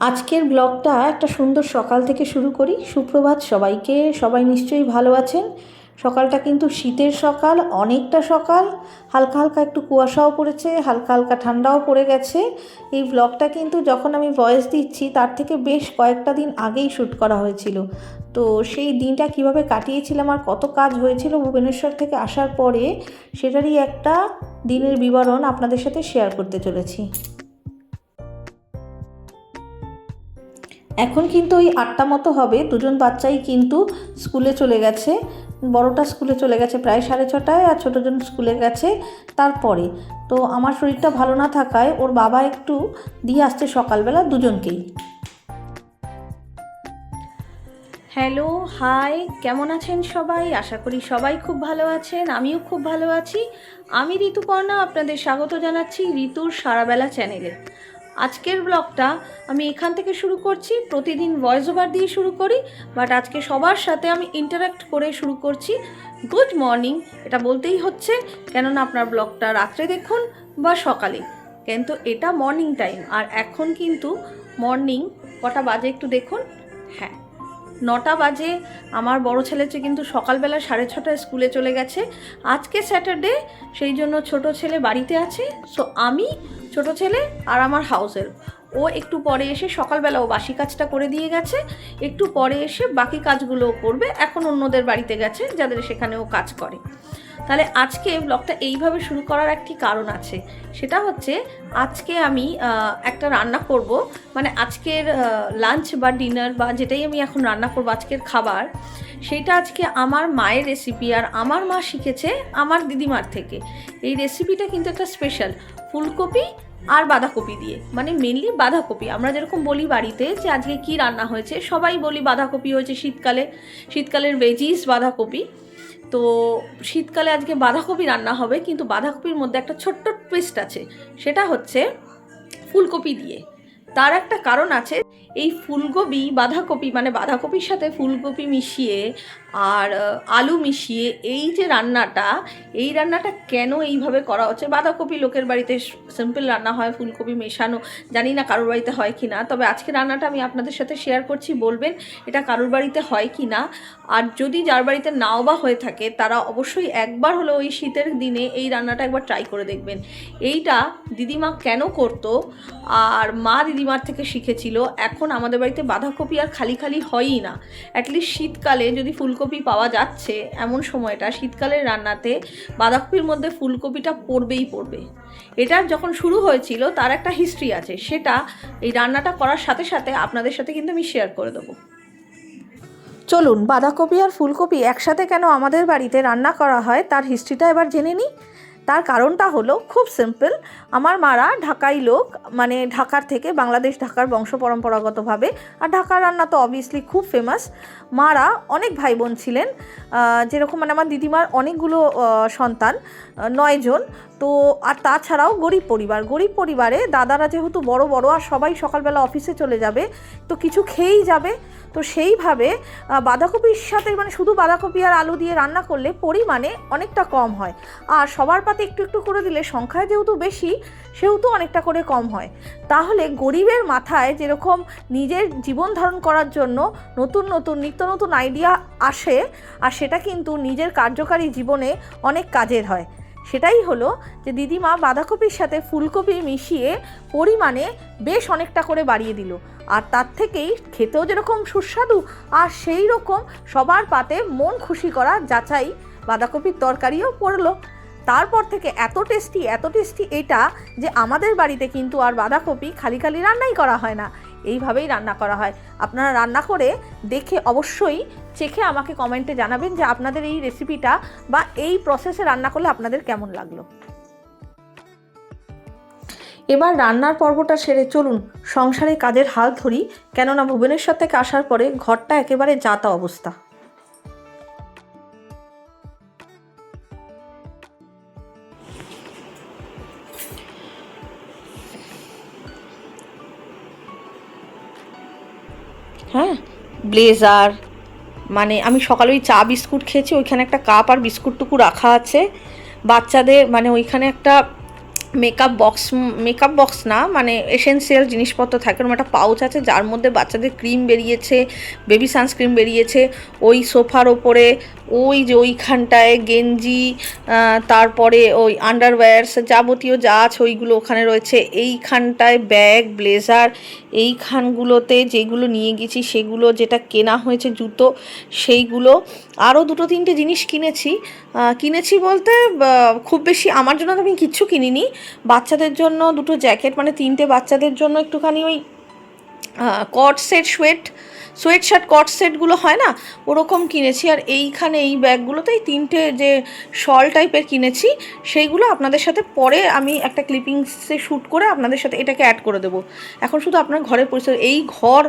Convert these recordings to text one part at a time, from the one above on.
আজকের ব্লগটা একটা সুন্দর সকাল থেকে শুরু করি। সুপ্রভাত, সবাইকে, সবাই নিশ্চয়ই ভালো আছেন। সকালটা কিন্তু শীতের সকাল, অনেকটা সকাল। হালকা হালকা একটু কুয়াশাও পড়েছে, হালকা হালকা ঠান্ডাও পড়ে গেছে। এই ব্লগটা কিন্তু যখন আমি ভয়েস দিচ্ছি, তার থেকে বেশ কয়েকটা দিন আগেই শ্যুট করা হয়েছিল। তো সেই দিনটা কীভাবে কাটিয়েছিলাম আর কত কাজ হয়েছিল ভুবনেশ্বর থেকে আসার পরে, সেটারই একটা দিনের বিবরণ আপনাদের সাথে শেয়ার করতে চলেছি। এখন কিন্তু ওই আটটা মতো হবে। দুজন বাচ্চাই কিন্তু স্কুলে চলে গেছে। বড়টা স্কুলে চলে গেছে প্রায় সাড়ে ছটায় আর ছোটোজন স্কুলে গেছে তারপরে। তো আমার শরীরটা ভালো না থাকায় ওর বাবা একটু দিয়ে আসছে সকালবেলা দুজনকেই। হ্যালো, হাই, কেমন আছেন সবাই? আশা করি সবাই খুব ভালো আছেন, আমিও খুব ভালো আছি। আমি ঋতুপর্ণা, আপনাদের স্বাগত জানাচ্ছি ঋতুর সারাবেলা চ্যানেলে। আজকের ব্লগটা আমি এখান থেকে শুরু করছি, প্রতিদিন ভয়েস ওভার দিয়ে শুরু করি বাট আজকে সবার সাথে আমি ইন্টারাক্ট করে শুরু করছি। গুড মর্নিং এটা বলতেই হচ্ছে, কেননা আপনার ব্লগটা রাত্রে দেখুন বা সকালে। কিন্তু এটা মর্নিং টাইম আর এখন কিন্তু মর্নিং কটা বাজে একটু দেখুন। হ্যাঁ নটা বাজে, আমার বড় ছেলে কিন্তু সকালবেলা সাড়ে ছটায় স্কুলে চলে গেছে। আজকে স্যাটারডে সেই জন্য ছোট ছেলে বাড়িতে আছে। সো আমি ছোট ছেলে আর আমার হাউসের ও একটু পরে এসে সকালবেলা ও বাসি কাজটা করে দিয়ে গেছে, একটু পরে এসে বাকি কাজগুলো করবে, এখন অন্যদের বাড়িতে গেছে যাদের সেখানে ও কাজ করে। তাহলে আজকে ব্লগটা এইভাবে শুরু করার একটি কারণ আছে, সেটা হচ্ছে আজকে আমি একটা রান্না করব মানে আজকের লাঞ্চ বা ডিনার বা যেটাই আমি এখন রান্না করব আজকের খাবার, সেটা আজকে আমার মায়ের রেসিপি আর আমার মা শিখেছে আমার দিদিমার থেকে। এই রেসিপিটা কিন্তু একটা স্পেশাল ফুলকপি আর বাঁধাকপি দিয়ে। মানে মেনলি বাঁধাকপি। আমরা যেরকম বলি বাড়িতে যে আজকে কি রান্না হয়েছে, সবাই বলি বাঁধাকপি হয়েছে শীতকালে। শীতকালের ভেজিস বাঁধাকপি। তো শীতকালে আজকে বাঁধাকপি রান্না হবে, কিন্তু বাঁধাকপির মধ্যে একটা ছোট্ট টুইস্ট আছে। সেটা হচ্ছে ফুলকপি দিয়ে। তার একটা কারণ আছে, এই ফুলকপি, বাঁধাকপি মানে বাঁধাকপির সাথে ফুলকপি মিশিয়ে আর আলু মিশিয়ে এই যে রান্নাটা, এই রান্নাটা কেন এইভাবে করা হচ্ছে? বাঁধাকপি লোকের বাড়িতে সিম্পল রান্না হয়, ফুলকপি মেশানো, জানি না কারোর বাড়িতে হয় কি না তবে আজকে রান্নাটা আমি আপনাদের সাথে শেয়ার করছি, বলবেন এটা কারোর বাড়িতে হয় কি না আর যদি যার বাড়িতে নাও বা হয়ে থাকে, তারা অবশ্যই একবার হলো ওই শীতের দিনে এই রান্নাটা একবার ট্রাই করে দেখবেন। এইটা দিদিমা কেন করতো? আর মা দিদিমার থেকে শিখেছিল। এখন আমাদের বাড়িতে বাঁধাকপি আর খালি খালি হয়ই না। অ্যাটলিস্ট শীতকালে যদি ফুলকপি পাওয়া যাচ্ছে এমন সময়টা, শীতকালের রান্নাতে বাঁধাকপির মধ্যে ফুলকপিটা পড়বেই পড়বে। এটা যখন শুরু হয়েছিল, তার একটা হিস্ট্রি আছে। সেটা এই রান্নাটা করার সাথে সাথে আপনাদের সাথে কিন্তু আমি শেয়ার করে দেবো। চলুন, বাঁধাকপি আর ফুলকপি একসাথে কেন আমাদের বাড়িতে রান্না করা হয়, তার হিস্ট্রিটা এবার জেনে নিই। তার কারণটা হলো খুব সিম্পল আমার মারা ঢাকাই লোক মানে ঢাকার থেকে বাংলাদেশ ঢাকার বংশ পরম্পরাগতভাবে, আর ঢাকার রান্না তো অবভিয়াসলি খুব ফেমাস মারা অনেক ভাই বোন ছিলেন যেরকম মানে আমার দিদিমার অনেকগুলো সন্তান নয়জন তো, আর তাছাড়াও গরিব পরিবার, গরিব পরিবারে দাদারা যেহেতু বড় বড়, আর সবাই সকালবেলা অফিসে চলে যাবে, তো কিছু খেয়েই যাবে। তো সেইভাবে বাঁধাকপির সাথে মানে শুধু বাঁধাকপি আর আলু দিয়ে রান্না করলে পরিমাণে অনেকটা কম হয়। আর সবার পাতে একটু একটু করে দিলে সংখ্যায় যেহেতু বেশি, সেহেতু অনেকটা করে কম হয়। তাহলে গরিবের মাথায় যেরকম নিজের জীবন ধারণ করার জন্য নতুন নতুন নিত্য নতুন আইডিয়া আসে আর সেটা কিন্তু নিজের কার্যকারী জীবনে অনেক কাজের হয়। সেটাই হলো যে দিদিমা বাঁধাকপির সাথে ফুলকপি মিশিয়ে পরিমাণে বেশ অনেকটা করে বাড়িয়ে দিল। আর তার থেকেই খেতেও যেরকম সুস্বাদু, আর সেই রকম সবার পাতে মন খুশি করা যাচাই বাঁধাকপির তরকারিও পড়ল। তারপর থেকে এত টেস্টি এত টেস্টি এটা যে আমাদের বাড়িতে কিন্তু আর বাঁধাকপি খালি খালি রান্নাই করা হয় না। এইভাবেই রান্না করা হয়। আপনারা রান্না করে দেখে অবশ্যই চেখে আমাকে কমেন্টে জানাবেন যে আপনাদের এই রেসিপিটা বা এই প্রসেসে রান্না করলে আপনাদের কেমন লাগল। এবার রান্নার পর্বটা সেরে চলুন, সংসারে কাজের হাল ধরি, কেননা ভুবনেশ্বর থেকে আসার পরে ঘরটা একেবারে যাতা অবস্থা। হ্যাঁ? ব্লেজার মানে আমি সকালে ওই চা বিস্কুট খেয়েছি, ওইখানে একটা কাপ আর বিস্কুটটুকু রাখা আছে। বাচ্চাদের মানে ওইখানে একটা মেকআপ বক্স মেকআপ বক্স না মানে এসেন্সিয়াল জিনিসপত্র থাকে। ওরকম একটা পাউচ আছে, যার মধ্যে বাচ্চাদের ক্রিম বেরিয়েছে বেবি সানস্ক্রিম বেরিয়েছে, ওই সোফার ওপরে ওই যে ওইখানটায় গেঞ্জি তারপরে ওই আন্ডারওয়্যার্স যাবতীয় যা আছে ওইগুলো ওখানে রয়েছে। এইখানটায় ব্যাগ ব্লেজার এইখানগুলোতে যেগুলো নিয়ে গেছি সেগুলো যেটা কেনা হয়েছে, জুতো, সেইগুলো। আরও দুটো তিনটে জিনিস কিনেছি। কিনেছি বলতে খুব বেশি আমার জন্য তো আমি কিচ্ছু কিনিনি। বাচ্চাদের জন্য দুটো জ্যাকেট মানে তিনটে বাচ্চাদের জন্য একটুখানি ওই coat set sweat sweatshirt coat সেটগুলো হয় না? ওরকম কিনেছি। আর এইখানে এই ব্যাগগুলোতেই তিনটে যে শল টাইপের কিনেছি, সেইগুলো আপনাদের সাথে পরে আমি একটা ক্লিপিংসে শ্যুট করে আপনাদের সাথে এটাকে অ্যাড করে দেবো। এখন শুধু আপনার ঘরের পরিস্থিতি এই ঘর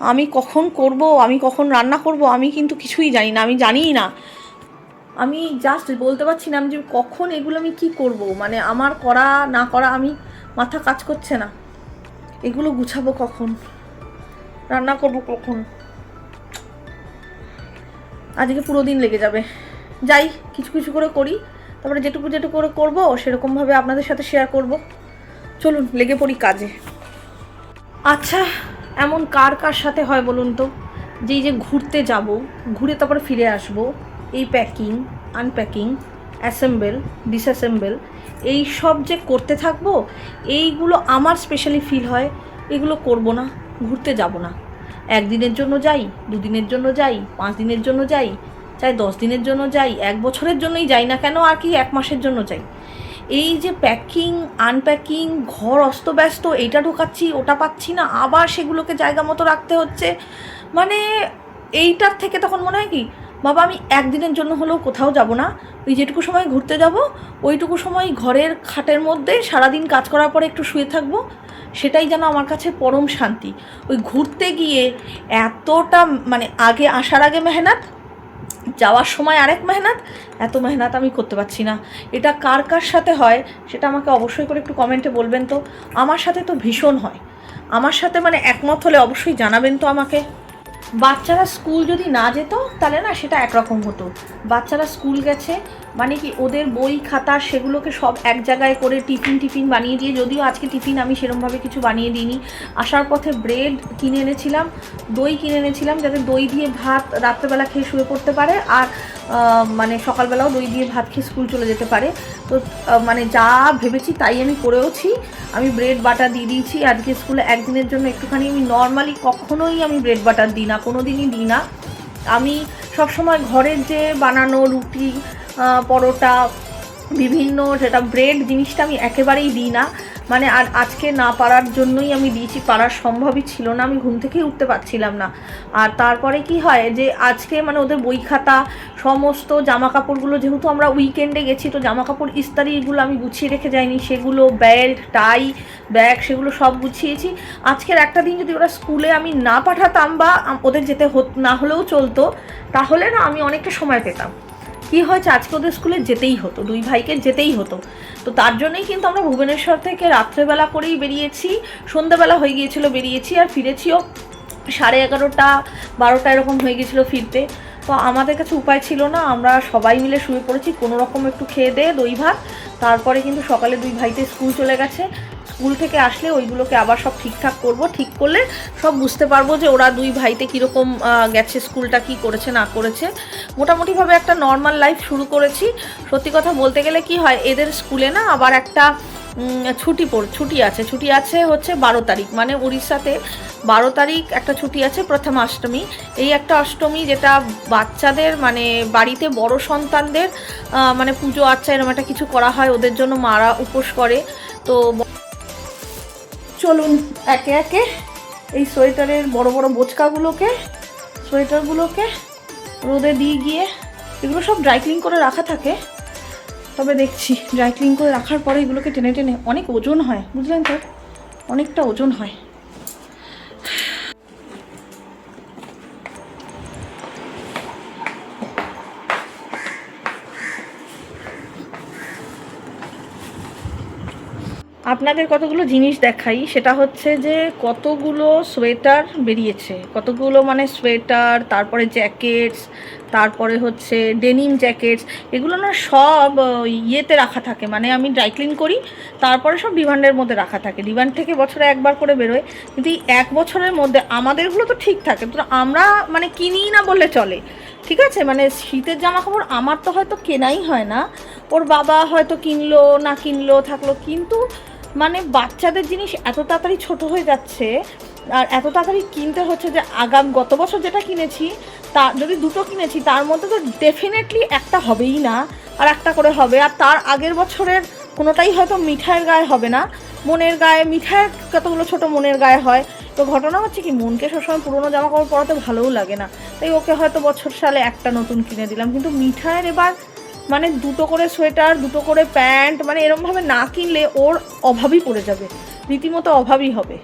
আমি কখন করব, আমি কখন রান্না করব, আমি কিন্তু কিছুই জানি না, আমি জানিই না। আমি জাস্ট বলতে পারছি না আমি যে কখন এগুলো আমি কি করব। মানে আমার করা, না করা আমি মাথা কাজ করছে না। এগুলো গুছাবো কখন? রান্না করব কখন? আজকে পুরো দিন লেগে যাবে। যাই, কিছু কিছু করে করি। তারপরে যেটুকু যেটুকু করে করব, সেরকমভাবে আপনাদের সাথে শেয়ার করব। চলুন, লেগে পড়ি কাজে। আচ্ছা এমন কার কার সাথে হয় বলুন তো? যে এই যে ঘুরতে যাব, ঘুরে তারপরে ফিরে আসব। এই প্যাকিং আনপ্যাকিং অ্যাসেম্বল ডিসঅ্যাসেম্বল এই সব যে করতে থাকব, এইগুলো আমার স্পেশালি ফিল হয়, এগুলো করব না, ঘুরতে যাব না। একদিনের জন্য যাই, দুদিনের জন্য যাই পাঁচ দিনের জন্য যাই, চাই দশ দিনের জন্য যাই, এক বছরের জন্যই যাই না কেন, আর কি এক মাসের জন্য যাই। এই যে প্যাকিং আনপ্যাকিং ঘর অস্তব্যস্ত এইটা ঢোকাচ্ছি, ওটা পাচ্ছি না, আবার সেগুলোকে জায়গা মতো রাখতে হচ্ছে মানে এইটার থেকে তখন মনে হয় কি, বাবা আমি একদিনের জন্য হলেও কোথাও যাব না, ওই যেটুকু সময় ঘুরতে যাব, ওইটুকু সময় ঘরের খাটের মধ্যে সারাদিন কাজ করার পরে একটু শুয়ে থাকব সেটাই যেন আমার কাছে পরম শান্তি। ওই ঘুরতে গিয়ে এতটা মানে আগে আসার আগে মেহনত, যাওয়ার সময় আরেক মেহনত, এত মেহনত আমি করতে পারছি না। এটা কার কার সাথে হয় সেটা আমাকে অবশ্যই করে একটু কমেন্টে বলবেন তো। আমার সাথে তো ভীষণ হয়। আমার সাথে মানে একমত হলে অবশ্যই জানাবেন তো আমাকে। বাচ্চারা স্কুল যদি না যেত, তাহলে না সেটা একরকম হতো। বাচ্চারা স্কুল গেছে মানে কি ওদের বই, খাতা সেগুলোকে সব এক জায়গায় করে টিফিন টিফিন বানিয়ে দিয়ে, যদিও আজকে টিফিন আমি সেরমভাবে কিছু বানিয়ে দিইনি। আসার পথে ব্রেড কিনে এনেছিলাম, দই কিনে এনেছিলাম, যাতে দই দিয়ে ভাত রাত্রেবেলা খেয়ে শুয়ে পড়তে পারে, আর মানে সকালবেলাও দই দিয়ে ভাত খেয়ে স্কুল চলে যেতে পারে। তো মানে যা ভেবেছি তাই আমি করেওছি। আমি ব্রেড বাটার দিয়ে দিয়েছি, আজকে স্কুলে একদিনের জন্য একটুখানি আমি নর্মালি কখনোই আমি ব্রেড বাটার দিই না কোনো দিনই দিই না। আমি সবসময় ঘরের যে বানানো রুটি পরোটা, বিভিন্ন যেটা ব্রেড জিনিসটা আমি একেবারেই দিই না। মানে আর আজকে না পারার জন্যই আমি দিয়েছি পারার সম্ভবই ছিল না, আমি ঘুম থেকেই উঠতে পারছিলাম না। আর তারপরে কি হয় যে আজকে মানে ওদের বই খাতা, সমস্ত জামা কাপড়গুলো যেহেতু আমরা উইকেন্ডে গেছি, তো জামা কাপড় ইস্তারিগুলো আমি গুছিয়ে রেখে যাইনি। সেগুলো বেল্ট টাই ব্যাগ সেগুলো সব গুছিয়েছি। আজকের একটা দিন যদি ওরা স্কুলে আমি না পাঠাতাম বা ওদের যেতে হত, না হলেও চলতো, তাহলে না আমি অনেকটা সময় পেতাম। কি হয়েছে? আজকে ওদের স্কুলে যেতেই হতো, দুই ভাইকে যেতেই হতো। তো তার জন্যই কিন্তু আমরা ভুবনেশ্বর থেকে রাত্রেবেলা করেই বেরিয়েছি, সন্ধ্যাবেলা হয়ে গিয়েছিল বেরিয়েছি আর ফিরেছিও সাড়ে এগারোটা, বারোটা এরকম হয়ে গেছিল ফিরতে। তো আমাদের কাছে উপায় ছিল না, আমরা সবাই মিলে শুয়ে পড়েছি, কোনো রকম একটু খেয়ে দে, দই ভাত। তারপরে কিন্তু সকালে দুই ভাইতে স্কুল চলে গেছে। স্কুল থেকে আসলে ওইগুলোকে আবার সব ঠিকঠাক করব, ঠিক করলে সব বুঝতে পারব যে ওরা দুই ভাইতে কীরকম গেছে, স্কুলটা কি করেছে, না করেছে। মোটামুটিভাবে একটা নর্মাল লাইফ শুরু করেছি। সত্যি কথা বলতে গেলে কি হয়, এদের স্কুলে না আবার একটা ছুটি পড়, ছুটি আছে। ছুটি আছে হচ্ছে বারো তারিখ মানে উড়িষ্যাতে বারো তারিখ একটা ছুটি আছে প্রথম অষ্টমী। এই একটা অষ্টমী যেটা বাচ্চাদের মানে বাড়িতে বড় সন্তানদের মানে পুজো আচ্ছা এরকম একটা কিছু করা হয়, ওদের জন্য মারা উপোস করে। তো চলুন একে একে এই সোয়েটারের বড় বড় বোচকাগুলোকে, সোয়েটারগুলোকে রোদে দিয়ে গিয়ে, এগুলো সব ড্রাই ক্লিন করে রাখা থাকে। তবে দেখছি ড্রাই ক্লিন করে রাখার পরে এগুলোকে টেনে টেনে অনেক ওজন হয়, বুঝলেন তো? অনেকটা ওজন হয়। আপনাদের কতগুলো জিনিস দেখাই? সেটা হচ্ছে যে কতগুলো সোয়েটার বেরিয়েছে। কতগুলো মানে সোয়েটার, তারপরে জ্যাকেটস, তারপরে হচ্ছে ডেনিম জ্যাকেটস, এগুলো না সব ইয়েতে রাখা থাকে। মানে আমি ড্রাই ক্লিন করি, তারপরে সব ডিমান্ডের মধ্যে রাখা থাকে। ডিমান্ড থেকে বছরে একবার করে বেরোয়। কিন্তু এক বছরের মধ্যে আমাদেরগুলো তো ঠিক থাকে। তো আমরা মানে কিনিই না বললে চলে। ঠিক আছে? মানে শীতের জামা কাপড় আমার তো হয়তো কেনাই হয় না। ওর বাবা হয়তো কিনলো, না কিনলো, থাকল। কিন্তু মানে বাচ্চাদের জিনিস এত তাড়াতাড়ি ছোট হয়ে যাচ্ছে, আর এত তাড়াতাড়ি কিনতে হচ্ছে যে আগাম গত বছর যেটা কিনেছি, তা যদি দুটো কিনেছি, তার মধ্যে তো ডেফিনেটলি একটা হবেই না, আর একটা করে হবে। আর তার আগের বছরের কোনোটাই হয়তো মিঠাইয়ের গায়ে হবে না। মনের গায়ে, মিঠাইয়ের কতগুলো ছোট মনের গায়ে হয়। তো ঘটনা হচ্ছে কি, মনকে সবসময় পুরোনো জামা কাপড় পরাতে ভালোও লাগে না। তাই ওকে হয়তো বছর সালে একটা নতুন কিনে দিলাম। কিন্তু মিঠাইয়ের এবার মানে দুটো করে সোয়েটার, দুটো করে প্যান্ট মানে এরমভাবে না কিনলে ওর অভাবই পড়ে যাবে। রীতিমতো অভাবই হবে।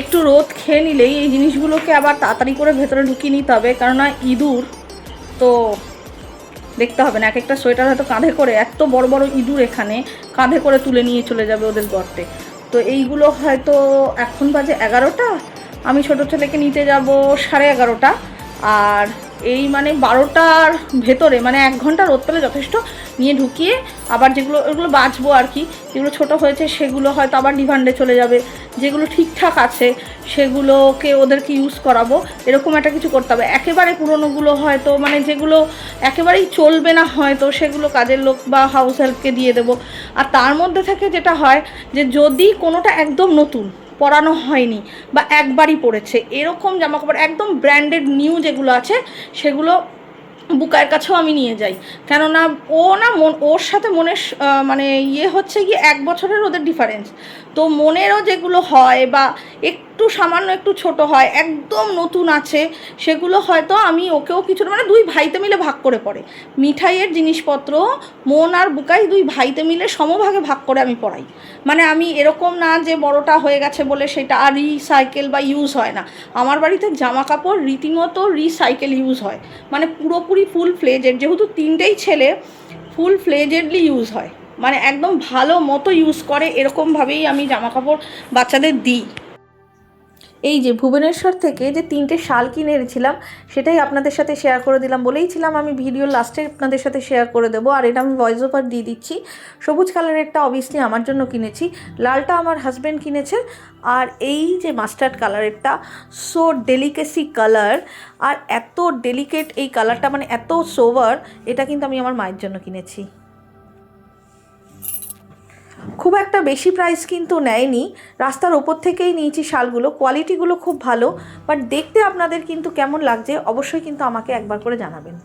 একটু রোদ খেয়ে নিলেই এই জিনিসগুলোকে আবার তাড়াতাড়ি করে ভেতরে ঢুকিয়ে নিতে হবে। কেননা ইঁদুর, তো দেখতে হবে না, এক একটা সোয়েটার হয়তো কাঁধে করে এত বড় বড় ইঁদুর এখানে কাঁধে করে তুলে নিয়ে চলে যাবে ওদের গর্তে। তো এইগুলো হয়তো এখন বাজে এগারোটা, আমি ছোটো ছেলেকে নিতে যাব সাড়ে এগারোটা। আর এই মানে বারোটার ভেতরে মানে এক ঘণ্টা রোদ যথেষ্ট। নিয়ে ঢুকিয়ে আবার যেগুলো, ওগুলো বাঁচবো আর কি। যেগুলো ছোট হয়েছে সেগুলো হয়তো আবার ডিভান্ডে চলে যাবে। যেগুলো ঠিকঠাক আছে সেগুলোকে ওদেরকে ইউজ করাবো। এরকম একটা কিছু করতে হবে। একেবারে পুরনোগুলো হয়তো মানে যেগুলো একেবারেই চলবে না হয়তো, সেগুলো কাজের লোক বা হাউস হেল্পকে দিয়ে দেবো। আর তার মধ্যে থেকে যেটা হয় যে যদি কোনোটা একদম নতুন পরানো হয়নি বা একবারই পরেছে এরকম জামাকাপড় একদম ব্র্যান্ডেড নিউ যেগুলো আছে সেগুলো বুকায়ের কাছেও আমি নিয়ে যাই। কেননা ও না মন, ওর সাথে মনের মানে ইয়ে হচ্ছে কি এক বছরের ওদের ডিফারেন্স তো মনেরও যেগুলো হয় বা একটু সামান্য একটু ছোট হয়, একদম নতুন আছে, সেগুলো হয়তো আমি ওকেও কিছু মানে দুই ভাইতে মিলে ভাগ করে পড়ে। মিঠাইয়ের জিনিসপত্র মন আর বুকাই দুই ভাইতে মিলে সমভাগে ভাগ করে আমি পড়াই। মানে আমি এরকম না যে বড়টা হয়ে গেছে বলে সেটা আর রিসাইকেল বা ইউজ হয় না। আমার বাড়িতে জামা কাপড় রীতিমতো রিসাইকেল ইউজ হয়। মানে পুরোপুরি ফুল ফ্লেজেড যেহেতু তিনটেই ছেলে ফুল ফ্লেজেডলি ইউজ হয়। মানে একদম ভালো মতো ইউজ করে, এরকমভাবেই আমি জামা কাপড় বাচ্চাদের দিই। এই যে ভুবনেশ্বর থেকে যে তিনটে শাল কিনে এনেছিলাম, সেটাই আপনাদের সাথে শেয়ার করে দিলাম। বলেইছিলাম আমি ভিডিও লাস্টে আপনাদের সাথে শেয়ার করে দেবো। আর এটা আমি ভয়েস ওভার দিয়ে দিচ্ছি। সবুজ কালারেরটা অবভিয়াসলি আমার জন্য কিনেছি। লালটা আমার হাজব্যান্ড কিনেছে। আর এই যে মাস্টার্ড কালারেরটা সো ডেলিকেসি কালার আর এত ডেলিকেট এই কালারটা মানে এত সোভার এটা কিন্তু আমি আমার মায়ের জন্য কিনেছি। খুব একটা বেশি প্রাইস কিন্তু নেয়নি। রাস্তার ওপর থেকেই নিয়েছি শালগুলো। কোয়ালিটিগুলো খুব ভালো বাট দেখতে আপনাদের কিন্তু কেমন লাগছে অবশ্যই কিন্তু আমাকে একবার করে জানাবেন।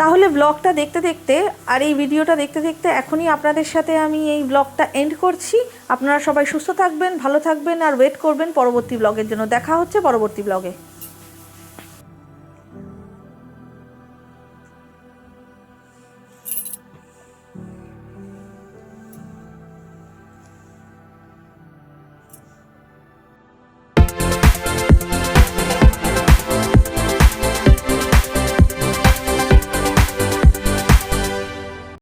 তাহলে ব্লগটা দেখতে দেখতে আর এই ভিডিওটা দেখতে দেখতে এখনই আপনাদের সাথে আমি এই ব্লগটা এন্ড করছি। আপনারা সবাই সুস্থ থাকবেন, ভালো থাকবেন আর ওয়েট করবেন পরবর্তী ব্লগের জন্য। দেখা হচ্ছে পরবর্তী ব্লগে